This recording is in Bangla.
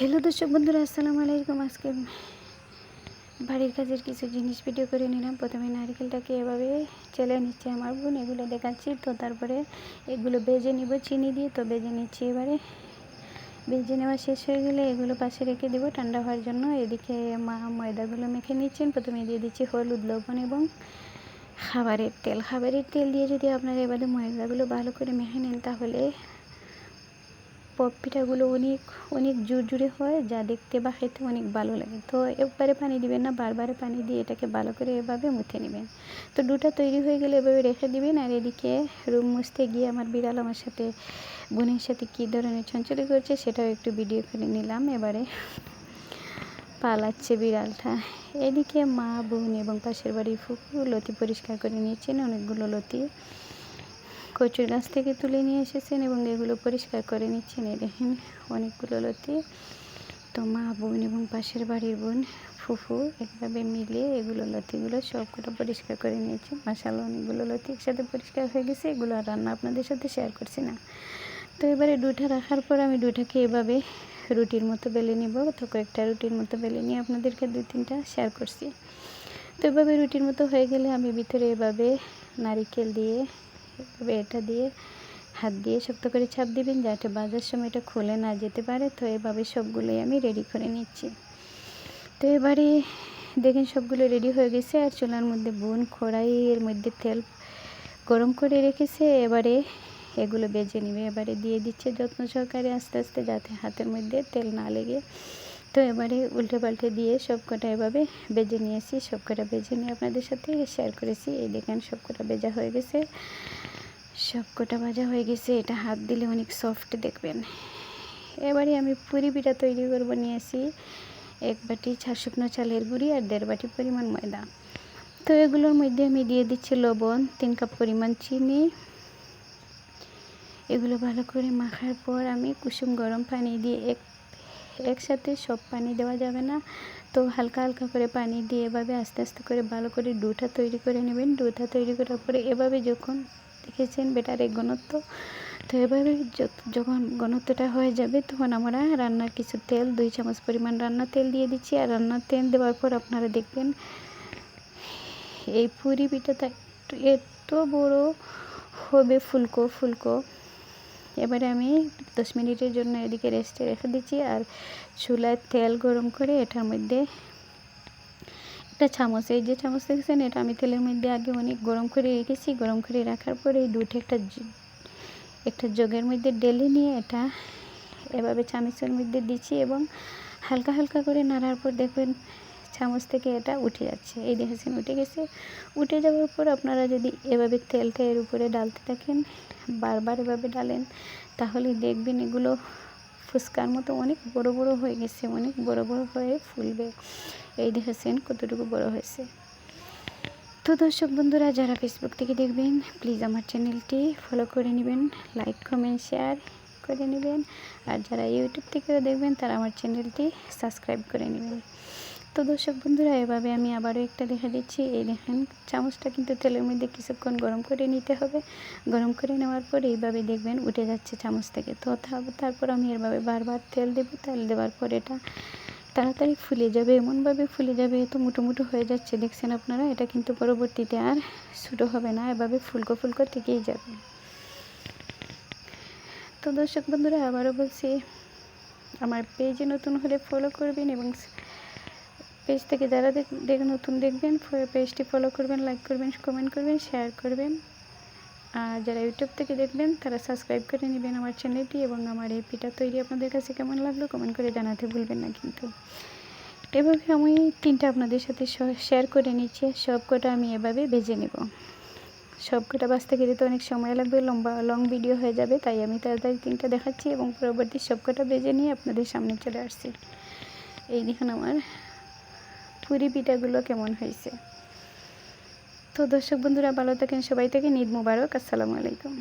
হ্যালো দর্শক বন্ধুরা, আসসালামু আলাইকুম। আজকে বাড়ির কাজের কিছু জিনিস ভিডিও করে নিলাম। প্রথমে নারকেলটাকে এভাবে চেলে নিচ্ছে আমার বোন, এগুলো দেখাচ্ছি। তো তারপরে এগুলো বেজে নিব চিনি দিয়ে। তো বেজে নিচ্ছি এবারে। বেজে নেওয়া শেষ হয়ে গেলে এগুলো পাশে রেখে দেবো ঠান্ডা হওয়ার জন্য। এদিকে মা ময়দাগুলো মেখে নিচ্ছেন। প্রথমে দিয়ে দিচ্ছি হলুদ, লবণ এবং খাবারের তেল। খাবারের তেল দিয়ে যদি আপনারা এবারে ময়দাগুলো ভালো করে মেখে নেন, তাহলে পপ পিঠাগুলো অনেক অনেক জুড়ে হয়, যা দেখতে বা খেতে অনেক ভালো লাগে। তো একবারে পানি দিবেন না, বারবার পানি দিয়ে এটাকে ভালো করে এভাবে মুথে নেবেন। তো দুটা তৈরি হয়ে গেলে এভাবে রেখে দিবেন, আর এদিকে রুম মুছতে গিয়ে আমার বিড়াল আমার সাথে, বোনের সাথে কী ধরনের চঞ্চলি করছে সেটাও একটু ভিডিও করে নিলাম। এবারে পালাচ্ছে বিড়ালটা। এদিকে মা, বোন এবং পাশের বাড়ির ফুকু লতি পরিষ্কার করে নিয়েছেন, অনেকগুলো লতি। কচুর গাছ থেকে তুলে নিয়ে এসেছেন এবং এগুলো পরিষ্কার করে নিচ্ছেন। এই দেখেন অনেকগুলো লতি। তো মা বোন এবং পাশের বাড়ির বোন, ফুফু একভাবে মিলে এগুলো লতিগুলো সব কটা পরিষ্কার করে নিয়েছে। মাসাল্লাহ অনেকগুলো লতি একসাথে পরিষ্কার হয়ে গেছে। এগুলো রান্না আপনাদের সাথে শেয়ার করছি না। তো এবারে দুটা রাখার পর আমি দুটাকে এভাবে রুটির মতো বেলে নিব তো কয়েকটা রুটির মতো বেলে নিয়ে আপনাদেরকে দুই তিনটা শেয়ার করছি। তো এভাবে রুটির মতো হয়ে গেলে আমি ভিতরে এভাবে নারিকেল দিয়ে এভাবে এটা দিয়ে হাত দিয়ে শক্ত করে ছাপ দিবেন যাতে বাজার সময় এটা খুলে না যেতে পারে। তো এভাবে সবগুলোই আমি রেডি করে নিচ্ছি। তো এবারে দেখেন সবগুলো রেডি হয়ে গেছে আর চুলার মধ্যে বোন কড়াইয়ের মধ্যে তেল গরম করে রেখেছে। এবারে এগুলো বেজে নিবে। এবারে দিয়ে দিচ্ছে যত্ন সহকারে আস্তে আস্তে যাতে হাতের মধ্যে তেল না লেগে। তো এবারে উল্টে পাল্টে দিয়ে সব কটা এভাবে বেজে নিয়েছি। সব কটা বেজে নিয়ে আপনাদের সাথে শেয়ার করেছি। এই দেখেন সব কটা বেজা হয়ে গেছে। সব কটা ভাজা হয়ে গেছে, এটা হাত দিলে অনেক সফট দেখবেন। এবারে আমি পুরি পিঠা তৈরি করব নিয়েছি এক বাটি শুকনো চালের গুঁড়ি আর দেড় বাটি পরিমাণ ময়দা। তো এগুলোর মধ্যে আমি দিয়ে দিচ্ছি লবণ, তিন কাপ পরিমাণ চিনি। এগুলো ভালো করে মাখার পর আমি কুসুম গরম পানি দিয়ে এক একসাথে সব পানি দেওয়া যাবে না। তো হালকা হালকা করে পানি দিয়ে এভাবে আস্তে আস্তে করে ভালো করে ডুটা তৈরি করে নেবেন। ডুটা তৈরি করার পরে এভাবে যখন দেখেছেন বেটারের ঘনত্ব। তো এভাবে যখন ঘনত্বটা হয়ে যাবে, তখন আমরা রান্নার কিছু তেল, দুই চামচ পরিমাণ রান্নার তেল দিয়ে দিচ্ছি। আর রান্নার তেল দেওয়ার পর আপনারা দেখবেন, এই পুরি পিঠাটা এত বড় হবে ফুলকো ফুলকো। এবারে আমি দশ মিনিটের জন্য এদিকে রেস্টে রেখে দিচ্ছি। আর চুলায় তেল গরম করে এটার মধ্যে একটা চামচ, এই যে চামচ দেখেছেন, এটা আমি তেলের মধ্যে আগে অনেক গরম করে রেখেছি। গরম করে রাখার পরে এই দুটো একটা একটা জগের মধ্যে ডেলে নিয়ে এটা এভাবে চামচের মধ্যে দিচ্ছি এবং হালকা হালকা করে নাড়ার পর দেখবেন চামচ থেকে এটা উঠে যাচ্ছে। এই দেখেছেন, উঠে গেছে। উঠে যাওয়ার পর আপনারা যদি এভাবে তেলটা এর উপরে ডালতে থাকেন, বারবার এভাবে ডালেন, তাহলে দেখবেন এগুলো ফুচকার মতো অনেক বড় বড় হয়ে গেছে, অনেক বড় বড় হয়ে ফুলবে। এই দেখেছেন কতটুকু বড় হয়েছে। তো দর্শক বন্ধুরা, যারা ফেসবুক থেকে দেখবেন প্লিজ আমার চ্যানেলটি ফলো করে নেবেন লাইক কমেন্ট শেয়ার করে নেবেন। আর যারা ইউটিউব থেকেও দেখবেন, তারা আমার চ্যানেলটি সাবস্ক্রাইব করে নেবেন। তো দর্শক বন্ধুরা, এভাবে আমি আবারও একটা দেখা দিচ্ছি। এই দেখেন, চামচটা কিন্তু তেলের মধ্যে কিছুক্ষণ গরম করে নিতে হবে। গরম করে নেওয়ার পর এইভাবে দেখবেন উঠে যাচ্ছে চামচ থেকে। তো তারপর আমি এভাবে বারবার তেল দেবো। তেল দেওয়ার পর এটা তাড়াতাড়ি ফুলে যাবে। এমনভাবে ফুলে যাবে, এত মুটো মুটো হয়ে যাচ্ছে। দেখছেন আপনারা, এটা কিন্তু পরবর্তীতে আর ছোটো হবে না। এভাবে ফুলকো ফুলকো থেকেই যাবে। তো দর্শক বন্ধুরা, আবারও বলছি, আমার পেজে নতুন হলে ফলো করবেন এবং পেজ থেকে যারা দেখ নতুন দেখবেন পেজটি ফলো করবেন লাইক করবেন কমেন্ট করবেন শেয়ার করবেন। আর যারা ইউটিউব থেকে দেখবেন, তারা সাবস্ক্রাইব করে নেবেন আমার চ্যানেলটি এবং আমার এই তৈরি। আপনাদের কাছে কেমন লাগল কমেন্ট করে জানাতে ভুলবেন না কিন্তু। এভাবে আমি তিনটা আপনাদের সাথে শেয়ার করে নিচ্ছি। সব কটা আমি এভাবে ভেজে নেব। সব কটা বাঁচতে গেলে তো অনেক সময় লাগবে, লম্বা লং ভিডিও হয়ে যাবে, তাই আমি তাড়াতাড়ি তিনটা দেখাচ্ছি এবং পরবর্তী সব কটা ভেজে নিয়ে আপনাদের সামনে চলে আসছি। এই দেখুন আমার পুরি পিঠাগুলো কেমন হয়েছে? তো দর্শক বন্ধুরা, ভালো থাকেন, সবাই থেকে নিদ মুবারক, আসসালামু আলাইকুম।